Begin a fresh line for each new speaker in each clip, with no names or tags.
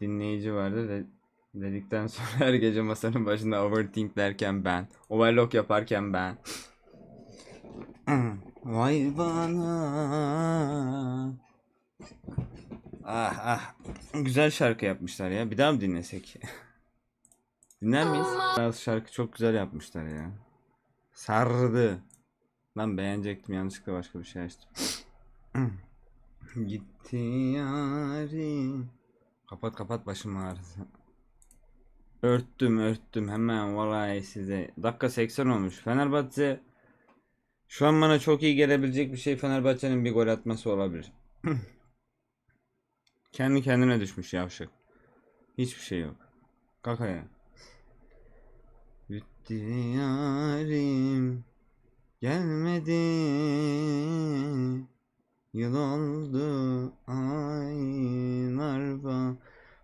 dinleyici vardı de dedikten sonra her gece masanın başında overthink derken ben. Overlock yaparken ben. Vay bana. Ah ah. Güzel şarkı yapmışlar ya. Bir daha mı dinlesek? Dinler miyiz? Bazı şarkı çok güzel yapmışlar ya. Sardı. Ben beğenecektim yanlışlıkla başka bir şey açtım. Gitti yarim. Kapat kapat başım ağrısı. Örttüm örttüm hemen vallahi size. Dakika 80 olmuş. Fenerbahçe şu an bana çok iyi gelebilecek bir şey Fenerbahçe'nin bir gol atması olabilir. Kendi kendine düşmüş yavşak. Hiçbir şey yok. Kalk ayağa. Gitti yarim gelmedi Yıl oldu aylar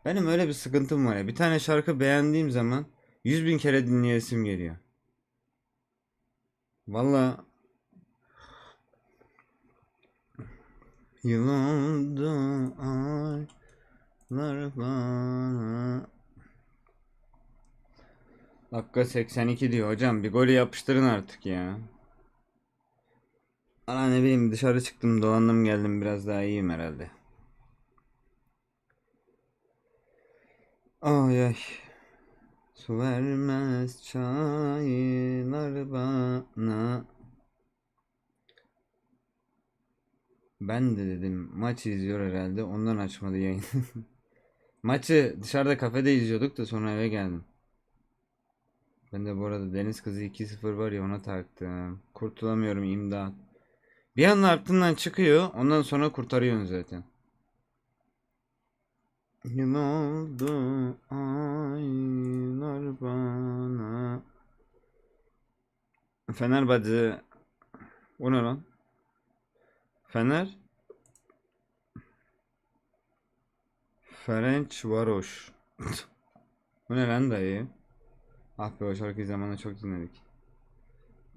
Benim öyle bir sıkıntım var ya. Bir tane şarkı beğendiğim zaman yüz bin kere dinleyesim geliyor. Valla Yıl oldu aylar bana Dakika 82 diyor hocam. Bir golü yapıştırın artık ya. Ana ne bileyim dışarı çıktım dolandım geldim biraz daha iyiyim herhalde. Ay ay. Su vermez çaylar bana. Ben de dedim maç izliyor herhalde ondan açmadı yayın. Maçı dışarıda kafede izliyorduk da sonra eve geldim. Ben de bu arada Deniz Kızı 2-0 var ya ona taktım. Kurtulamıyorum imdat. Bir anda aklından çıkıyor. Ondan sonra kurtarıyorsun zaten. Yıl oldu aylar bana. Fenerbahçe. O ne lan? Fener. Ferenc Varoş. Bu ne lan dayı? Ah be o şarkıyı zamanında çok dinledik.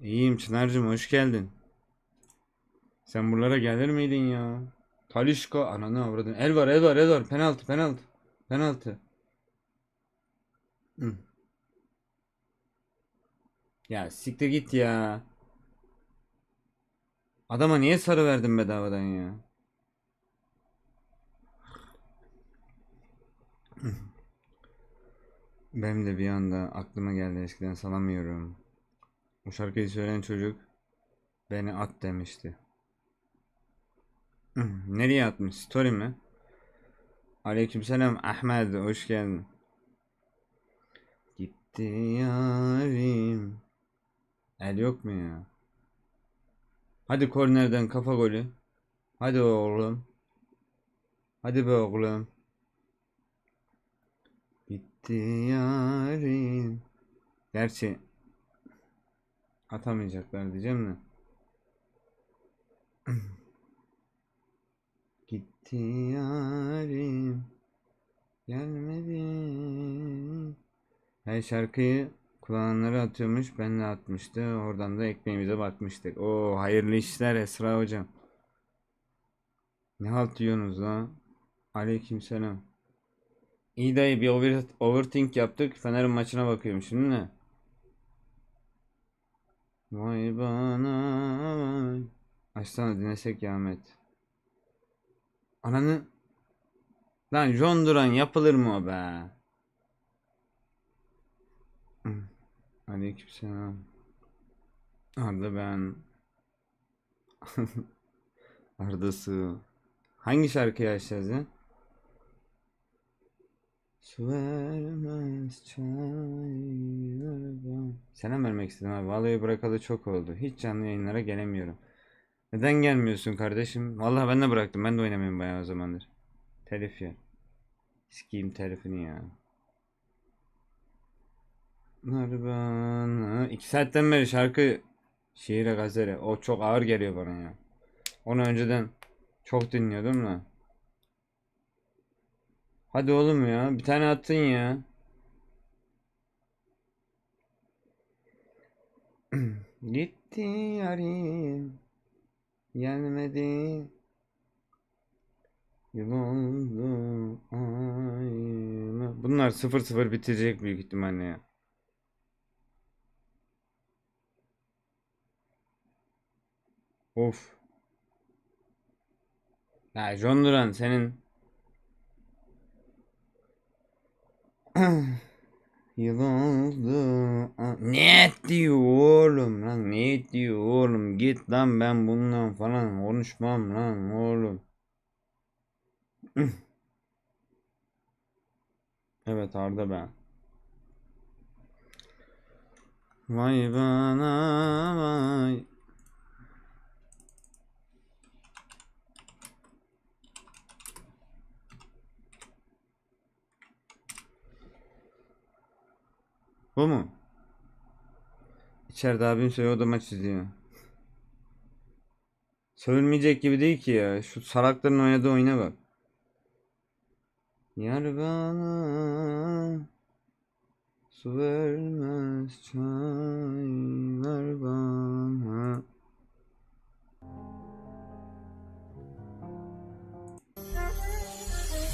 İyiyim Çınar'cığım hoş geldin. Sen buralara gelir miydin ya? Talişko ananı avradın. El var el var el var. Penaltı penaltı. Penaltı. Hı. Ya siktir git ya. Adama niye sarı verdin bedavadan ya? Benim de bir anda aklıma geldi eskiden salamıyorum. O şarkıyı söyleyen çocuk beni at demişti. Nereye atmış? Story mi? Aleykümselam Ahmet hoş geldin. Gitti yarim. El yok mu ya? Hadi kornerden kafa golü. Hadi oğlum. Hadi be oğlum. Gitti yarim. Gerçi atamayacaklar diyeceğim de. Gitti yarim. Gelmedi. Her şarkıyı kulağanlara atıyormuş. Ben de atmıştı. Oradan da ekmeğimize bakmıştık. Oo hayırlı işler Esra hocam. Ne halt diyorsunuz lan? Aleykümselam. İyi dayı bir over, overthink yaptık. Fener'in maçına bakıyorum şimdi ne? Vay bana vay. Açsana dinlesek ya Ahmet. Ananı. Lan John Duran yapılır mı be? Aleykümselam. Arda ben. Arda Su. Hangi şarkıyı açacağız ya? Su vermez çaylar Selam vermek istedim abi. Vallahi bırakalı çok oldu. Hiç canlı yayınlara gelemiyorum. Neden gelmiyorsun kardeşim? Vallahi ben de bıraktım. Ben de oynamıyorum bayağı o zamandır. Telif ya. Sikeyim telifini ya. Narban. İki saatten beri şarkı şiire gazere. O çok ağır geliyor bana ya. Onu önceden çok dinliyordum da. Hadi oğlum ya. Bir tane attın ya. Gitti yarim. Gelmedi. Yıl oldu ay Bunlar 0-0 bitirecek büyük ihtimalle ya. Of. Ya John Duran senin Yıl Ne diyor oğlum lan? Ne diyor oğlum? Git lan ben bundan falan konuşmam lan oğlum. Evet Arda ben. Vay bana vay. Bu mu? İçeride abim söylüyor da maç izliyor. Sövülmeyecek gibi değil ki ya. Şu salakların oynadığı oyuna bak. Yar bana su vermez çay ver bana.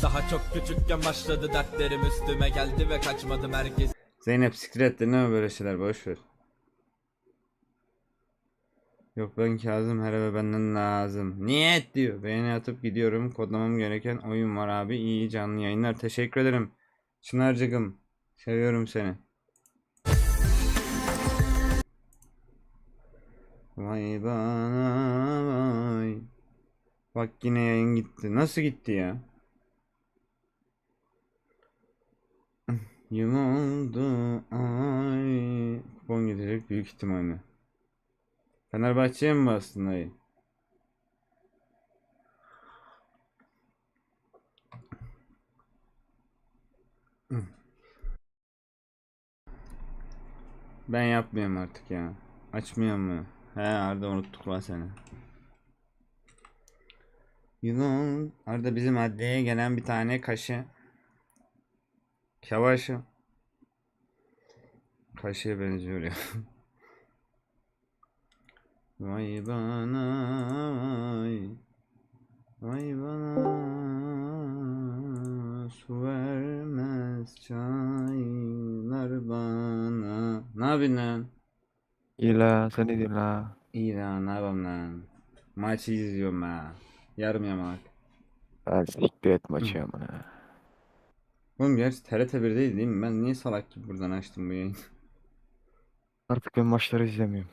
Daha çok küçükken başladı dertlerim üstüme geldi ve kaçmadım herkes
Zeynep siktir et de ne böyle şeyler boş ver. Yok ben Kazım her eve benden lazım. Niyet diyor. Beğeni atıp gidiyorum. Kodlamam gereken oyun var abi. İyi canlı yayınlar. Teşekkür ederim. Çınarcıkım. Seviyorum seni. Vay bana vay. Bak yine yayın gitti. Nasıl gitti ya? Yıl oldu ay. Kupon gidecek büyük ihtimalle. Fenerbahçe'ye mi bastın dayı? Ben yapmıyorum artık ya. Açmıyor mu? He Arda unuttuk lan seni. Yılan. Arda bizim adliyeye gelen bir tane kaşı. Kavaşı. Kaşıya benziyor ya. Vay bana vay. Vay bana su vermez çaylar bana. Ne yapıyorsun lan?
İyi la sen ne diyorsun la?
İyi lan ne yapayım lan? Maçı izliyorum ha. Yarım yamalak.
Ben siktir et maçı amına.
Oğlum gerçi TRT 1 değil mi? Ben niye salak gibi buradan açtım bu yayını?
Artık ben maçları izlemiyorum.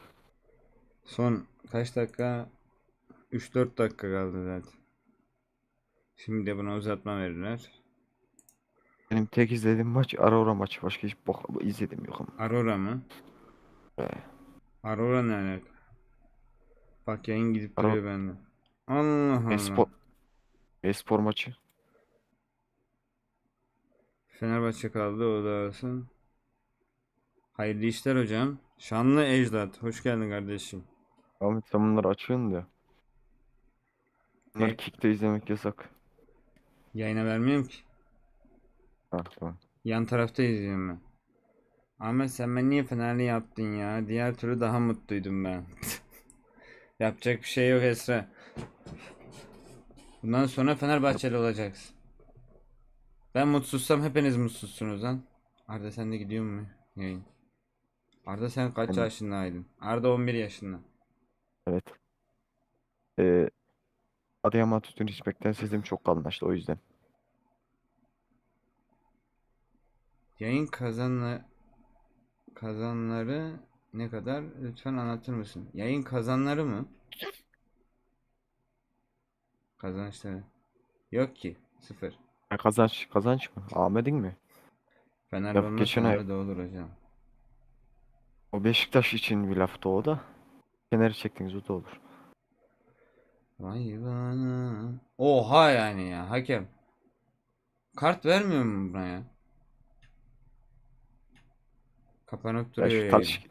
Son kaç dakika? 3-4 dakika kaldı zaten. Şimdi de buna uzatma verirler.
Benim tek izlediğim maç Aurora maçı. Başka hiç bok izledim yok ama.
Aurora mı?
Be.
Aurora ne alaka? Bak yayın gidip
Aurora-
duruyor bende. Allah Allah.
E-spor. E-spor maçı.
Fenerbahçe kaldı o da alsın. Hayırlı işler hocam. Şanlı Ecdat. Hoş geldin kardeşim.
Ahmet sen bunları açıyorsun da. Bunları
Ne?
Kick'te izlemek yasak.
Yayına vermiyorum ki.
Ha tamam.
Yan tarafta izliyorum ben. Ahmet sen ben niye Fenerli yaptın ya? Diğer türlü daha mutluydum ben. Yapacak bir şey yok Esra. Bundan sonra Fenerbahçeli olacaksın. Ben mutsuzsam hepiniz mutsuzsunuz lan. Arda sen de gidiyor mu yayın? Arda sen kaç
Ben-
yaşındaydın? Arda 11 yaşında.
Evet. Ee, Adıyaman Tütün İçmek'ten sesim çok kalınlaştı o yüzden.
Yayın kazanla kazanları ne kadar? Lütfen anlatır mısın? Yayın kazanları mı? Kazançları. Yok ki. Sıfır.
Ha, kazanç kazanç mı? Ahmet'in mi?
Fener
Yok,
olmaz
geçen ay-
Fener de olur hocam.
O Beşiktaş için bir laftı o da. Kenarı çektiğiniz o da olur.
Vay bana. Oha yani ya hakem. Kart vermiyor mu buna ya? Kapanıp
Ya
duruyor
şu
yayın.
Talişki,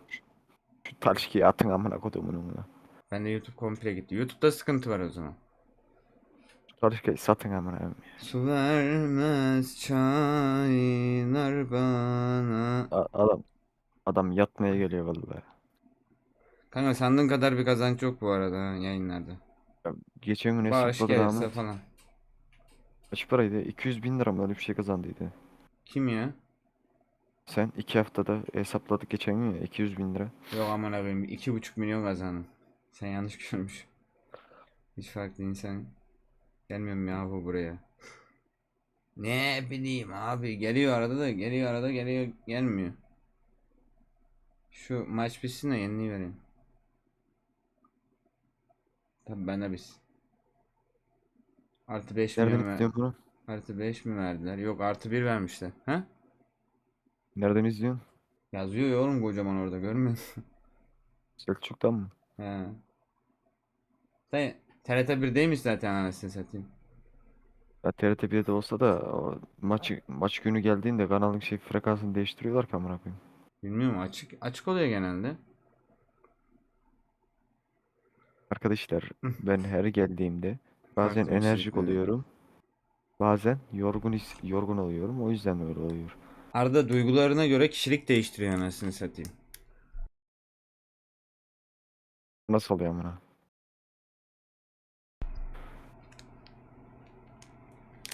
şu Talişki'yi atın amına kodumun onunla.
Ben de YouTube komple gitti. YouTube'da sıkıntı var o zaman.
Talişki'yi satın amına koyayım.
Su vermez çaylar bana.
A- Adam adam yatmaya geliyor vallahi.
Kanka sandığın kadar bir kazanç yok bu arada yayınlarda.
Ya geçen gün
Bağış
hesapladı
gelirse
Ahmet.
falan.
Kaç paraydı? 200 bin lira mı öyle bir şey kazandıydı.
Kim ya?
Sen iki haftada hesapladık geçen gün ya 200 bin lira.
Yok aman abim iki buçuk milyon kazandım. Sen yanlış görmüş. Hiç farklı insan. Gelmiyorum ya bu buraya. Ne bileyim abi geliyor arada da geliyor arada geliyor gelmiyor. Şu maç bitsin de yeniliği vereyim. Tabi bende biz. Artı 5 milyon
Nereden
ver.
izliyorsun bunu?
Artı 5 mi verdiler? Yok artı 1 vermişler. Ha?
Nereden izliyorsun?
Yazıyor ya oğlum kocaman orada görmüyor musun?
Selçuk'tan mı?
He. Dayı TRT 1 değilmiş zaten anasını satayım.
Ya TRT 1'de olsa da o maç maç günü geldiğinde kanalın şey frekansını değiştiriyorlar ki amına koyayım.
Bilmiyorum açık açık oluyor genelde.
Arkadaşlar ben her geldiğimde bazen
şey
enerjik
yapıyor.
oluyorum. Bazen yorgun his- yorgun oluyorum. O yüzden öyle oluyor.
Arada duygularına göre kişilik değiştiriyor anasını satayım.
Nasıl oluyor amına?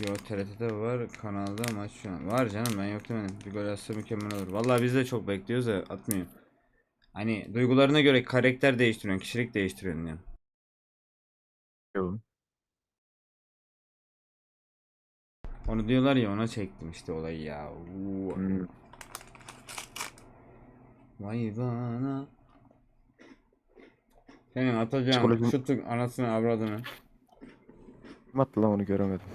Yo TRT'de var kanalda maç şu an. Var canım ben yok demedim. Bir gol atsa mükemmel olur. Vallahi biz de çok bekliyoruz da atmıyor. Hani duygularına göre karakter değiştiriyorsun, kişilik değiştiriyorsun yani.
Yok.
Onu diyorlar ya ona çektim işte olayı ya.
Hmm.
Vay bana. Senin atacağın
Psikolojim-
şutun anasını avradını.
Kim attı lan onu göremedim.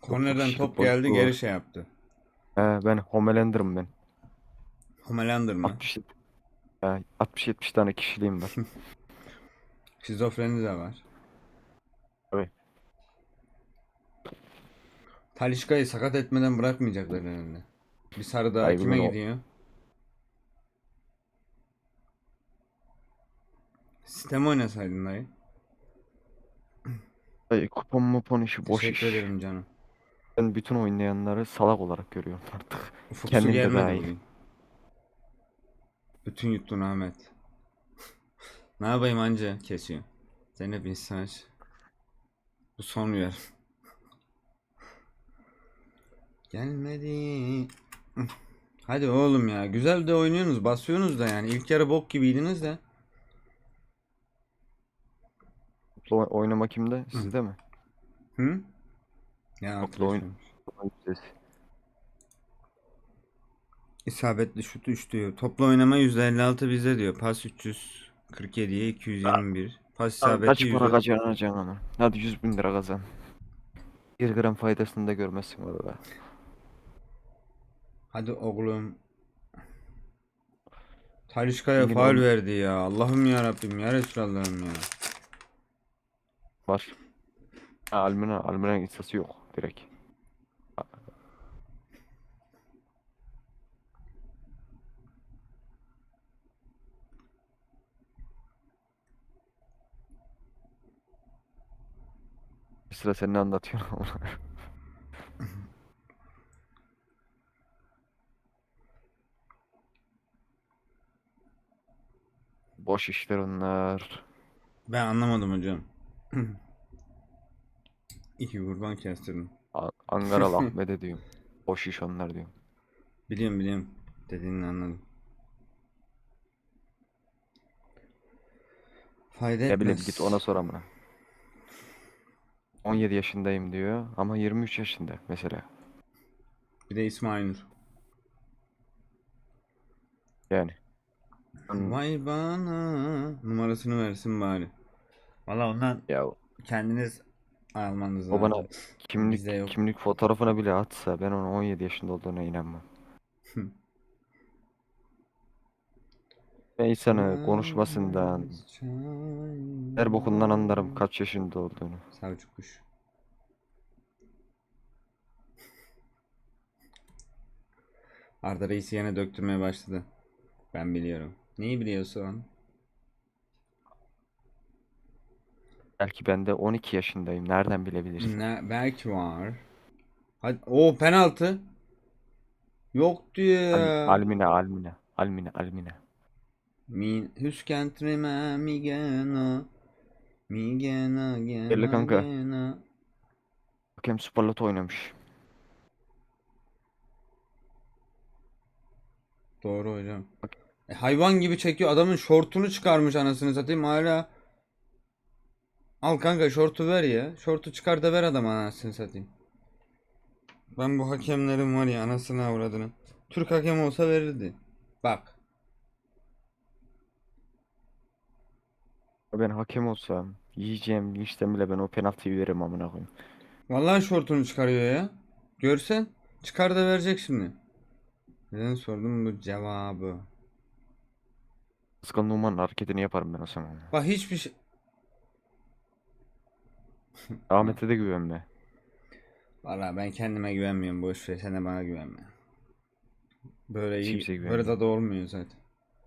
Kornerden top geldi geri şey yaptı.
He ben Homelander'ım ben.
Homelander mı?
60 he, 60-70 tane kişiliğim var.
Şizofreni de var.
Tabii.
Talişka'yı sakat etmeden bırakmayacaklar önünde. Bir sarı daha
Ay,
kime
o-
gidiyor? Sistem oynasaydın dayı.
Ay, kupon mupon işi boş
Teşekkür
iş.
ederim canım.
Ben bütün oynayanları salak olarak görüyorum artık.
Ufuksu
Kendim de
gelmedi
dahil.
bugün. Bütün yuttun Ahmet. ne yapayım anca kesiyor. Zeynep insan. Bu son uyar. Gelmedi. Hadi oğlum ya. Güzel de oynuyorsunuz. Basıyorsunuz da yani. İlk yarı bok gibiydiniz de.
Toplu oy- oynama kimde? Sizde mi?
Hı? Ya
Toplu oyun-.
İsabetli şut 3 diyor. Toplu oynama %56 bizde diyor. Pas 347'ye 221. Pas
Lan Kaç
isabeti
para %... kazanacaksın ama? Hadi 100 bin lira kazan. 1 gram faydasını da görmezsin orada.
Hadi oğlum. Talişka'ya faul
onu-
verdi ya. Allah'ım ya Rabbim ya Resulallah'ım ya.
Var. Ha, Almina, Almina'nın instası yok direkt. Sıra sen ne anlatıyorsun ama? Boş işler onlar.
Ben anlamadım hocam. İki kurban kestirdim.
A- Angaralı Ahmet'e diyorum. Boş iş onlar diyorum.
Biliyorum biliyorum. Dediğini anladım. Fayda
Ne bileyim
etmez.
git ona sor amına. 17 yaşındayım diyor ama 23 yaşında mesela.
Bir de İsmail Nur.
Yani. Hmm.
Vay bana. Numarasını versin bari. Valla ondan
Ya
kendiniz almanız
o bana kimlik
Bizde yok.
kimlik fotoğrafına bile atsa ben onun 17 yaşında olduğuna inanmam. Ben insanı konuşmasından, her bokundan anlarım kaç yaşında olduğunu.
Savcı kuş. Arda Reis'i yine döktürmeye başladı. Ben biliyorum. Neyi biliyorsun?
Belki ben de 12 yaşındayım. Nereden bilebilirsin?
Ne, belki var. Hadi, o penaltı. Yok diyor
Al-
ya.
Almina, Almina, Almina, Almina.
Min hüskentrime migena. Mi gena gena
Belli kanka.
gena.
Hakem Süper Lot oynamış.
Doğru hocam. E, hayvan gibi çekiyor. Adamın şortunu çıkarmış anasını satayım hala. Al kanka şortu ver ya. Şortu çıkar da ver adama anasını satayım. Ben bu hakemlerin var ya anasını avradını. Türk hakem olsa verirdi. Bak.
Ben hakem olsam yiyeceğim işten bile ben o penaltıyı veririm amına koyayım.
Vallahi şortunu çıkarıyor ya. Görsen çıkar da verecek şimdi. Neden sordum bu cevabı?
Özkan Numan'ın hareketini yaparım ben o zaman.
Bak hiçbir şey...
Ahmet'e de güvenme.
Vallahi ben kendime güvenmiyorum. Boş ver sen de bana güvenme. Böyle iyi.
Kimseye
Böyle
güvenmiyorum.
de olmuyor zaten.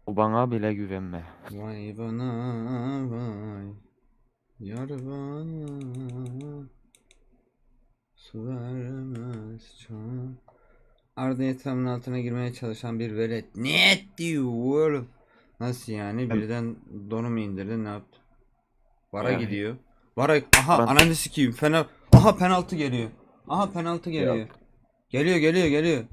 O bana bile güvenme.
Vay bana vay. Yar bana. Su vermez çok. Arda yatağımın altına girmeye çalışan bir velet. Ne etti oğlum? Nasıl yani? Birden donu mu indirdin? Ne yaptı? Vara
Yani-
gidiyor. Vara aha
Ben-
ananı sikeyim. Fena. Aha penaltı geliyor. Aha penaltı geliyor. Geliyor geliyor geliyor.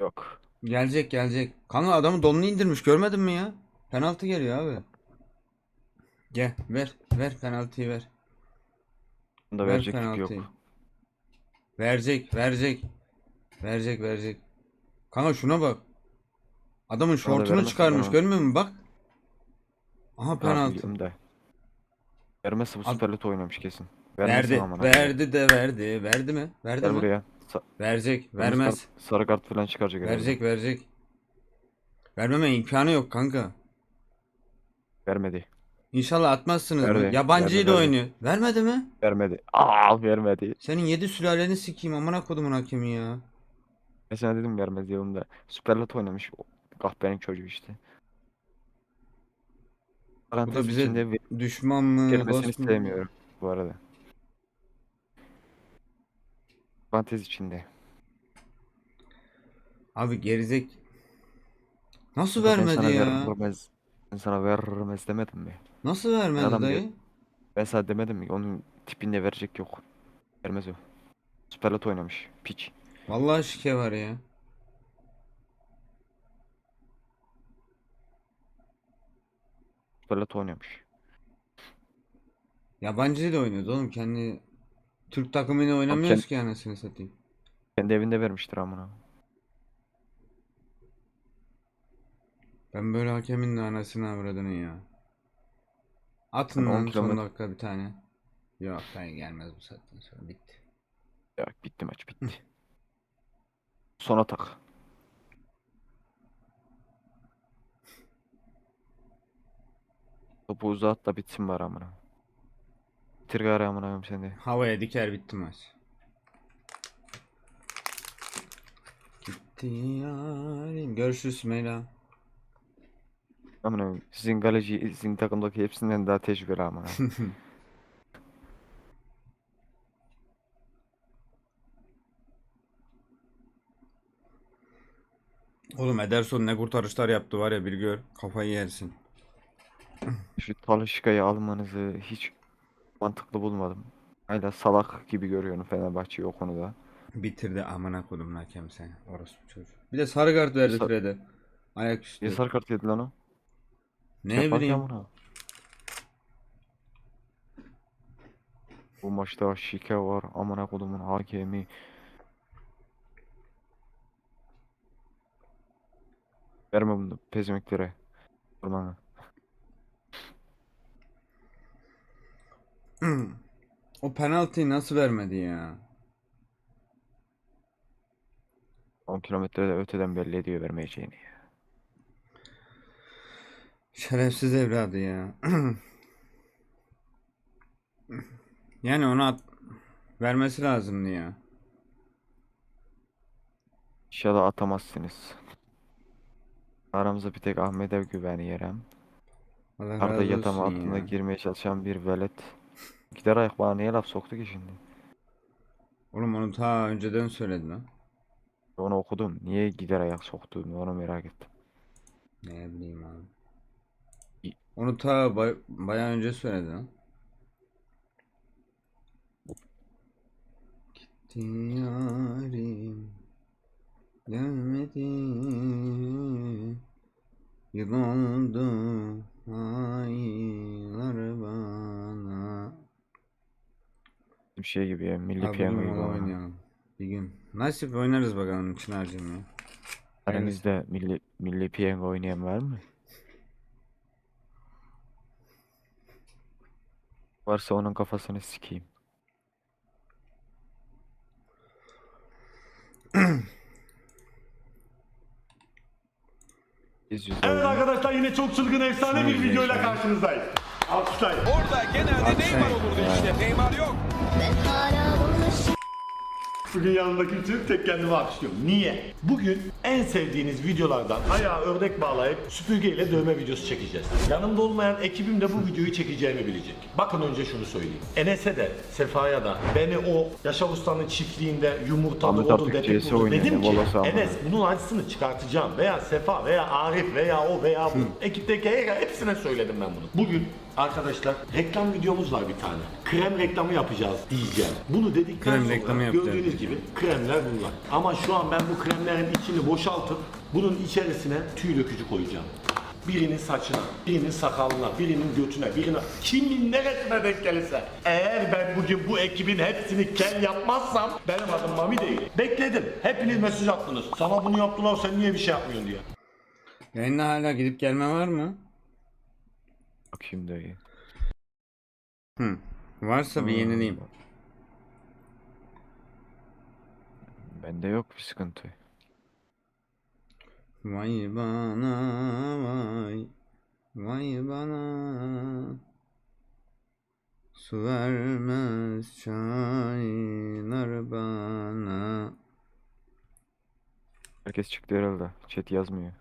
Yok.
Gelecek gelecek. Kanka adamın donunu indirmiş görmedin mi ya? Penaltı geliyor abi. Gel ver ver penaltıyı ver.
Bunda
Ver
vereceklik yok.
penaltıyı. Verecek verecek. Verecek verecek. Kanka şuna bak. Adamın şortunu çıkarmış görmüyor musun bak. Aha
Ha,
penaltı.
Vermezse bu
Ad-
Süper Lot oynamış kesin. Vermezse
Verdi.
amına koyayım.
Verdi de verdi. Verdi mi? Verdi
Gel
mi?
buraya. Sa-
Verecek. Vermez.
kart- sarı kart falan çıkaracak herhalde.
Verecek verecek. Vermeme imkanı yok kanka.
Vermedi.
İnşallah atmazsınız?
Verdi,
Yabancıyla
verdi, verdi.
oynuyor. Vermedi mi?
Vermedi. Aa vermedi.
Senin yedi sülaleni sikeyim amına kodumun hakemi ya.
Ben sana dedim vermez diyorum da. Süper Lot oynamış. Kahpenin çocuğu işte.
Bu da
Parantez
bize
içinde ve-
düşman mı,
kelimesini
dost mu?
sevmiyorum bu arada. Parantez içinde.
Abi gerizek. Nasıl
Ben sana
vermedi ya?
vermez. Ben sana vermez demedim mi?
Nasıl vermedi
Adam
dayı?
diyor. Ben sana demedim mi? Onun tipinde verecek yok. Vermez o. Süper Lot oynamış. Piç.
Vallahi şike var ya.
Süper Lot oynamış.
Yabancıyla oynuyoruz oğlum. Kendi Türk takımıyla oynamıyoruz ki anasını satayım.
Kendi evinde vermiştir amına.
Ben böyle hakemin de anasını avradını ya. Atın
Ben on
lan son
kilometre-
dakika bir tane. Yok dayı gelmez bu saatten sonra bitti.
Ya bitti maç bitti. Son atak. Topu uzat da bitsin bari amına. Bitir gari amına koyayım sen de.
Havaya diker bitti maç. Gitti yarim. Görüşürüz Sümeyla.
Amına koyayım. Sizin kaleci, sizin takımdaki hepsinden daha tecrübeli amına.
Oğlum Ederson ne kurtarışlar yaptı var ya bir gör. Kafayı yersin.
Şu Talişka'yı almanızı hiç mantıklı bulmadım. Hala salak gibi görüyorum Fenerbahçe'yi o konuda.
Bitirdi amına kodum hakem seni. Orospu çocuğu. Bir de sarı kart verdi
Sa-
Fred'e. Ayaküstü.
Niye sarı kart yedi lan o?
Ne
Yapar ki
bileyim.
amına. Bu maçta şike var. Amına kodumun hakemi. Verme bunu pezevenklere. Ormana.
O penaltıyı nasıl vermedi ya?
10 kilometrede öteden belli ediyor vermeyeceğini.
Şerefsiz evladı ya. Yani ona at vermesi lazımdı ya.
İnşallah atamazsınız. Aramızda bir tek Ahmet'e güveniyorum.
Allah
Arda
razı
yatağın
olsun
altına
ya.
girmeye çalışan bir velet. Gider ayak bana niye laf soktu ki şimdi?
Oğlum onu ta önceden söyledin lan.
Onu okudum. Niye gider ayak soktuğunu onu merak ettim.
Ne bileyim abi. Onu ta bay- bayağı önce söyledi lan. Gitti yarim gelmedi Yıl oldu aylar bana
Bir şey gibi ya. Milli
Abi
piyango
bugün
gibi
oynayalım. Bir gün. Nasip oynarız bakalım Çınar'cığım ya.
Aranızda milli, milli piyango oynayan var mı? Varsa onun kafasını sikeyim. Biz yüz
Evet arkadaşlar yine çok çılgın efsane bir videoyla karşınızdayız. Alkışlayın.
Orada genelde Neymar olurdu işte. Neymar yok.
Bugün yanımda kimse yok, tek kendime alkışlıyorum. Niye? Bugün en sevdiğiniz videolardan ayağa ördek bağlayıp süpürgeyle dövme videosu çekeceğiz. Yanımda olmayan ekibim de bu videoyu çekeceğimi bilecek. Bakın önce şunu söyleyeyim. Enes'e de, Sefa'ya da beni o Yaşar Usta'nın çiftliğinde yumurtalı
Ahmet CS oynuyor,
Dedim ki
ama.
Enes bunun acısını çıkartacağım. Veya Sefa veya Arif veya o veya bu. Ekipteki her- hepsine söyledim ben bunu. Bugün arkadaşlar reklam videomuz var bir tane. Krem reklamı yapacağız diyeceğim. Bunu dedikten
Krem
sonra
reklamı yapacağız.
gördüğünüz gibi kremler bunlar. Ama şu an ben bu kremlerin içini boşaltıp bunun içerisine tüy dökücü koyacağım. Birinin saçına, birinin sakalına, birinin götüne, birine, kimin neresine denk gelirse. Eğer ben bugün bu ekibin hepsini kel yapmazsam benim adım Mami değil. Bekledim. Hepiniz mesaj attınız. Sana bunu yaptılar sen niye bir şey yapmıyorsun diye.
Yayında hala gidip gelme var mı?
Bakayım dayı.
Hı. Varsa bir yenileyim.
Bende yok bir sıkıntı.
Vay bana vay Vay bana Su vermez çaylar bana
Herkes çıktı herhalde. Chat yazmıyor.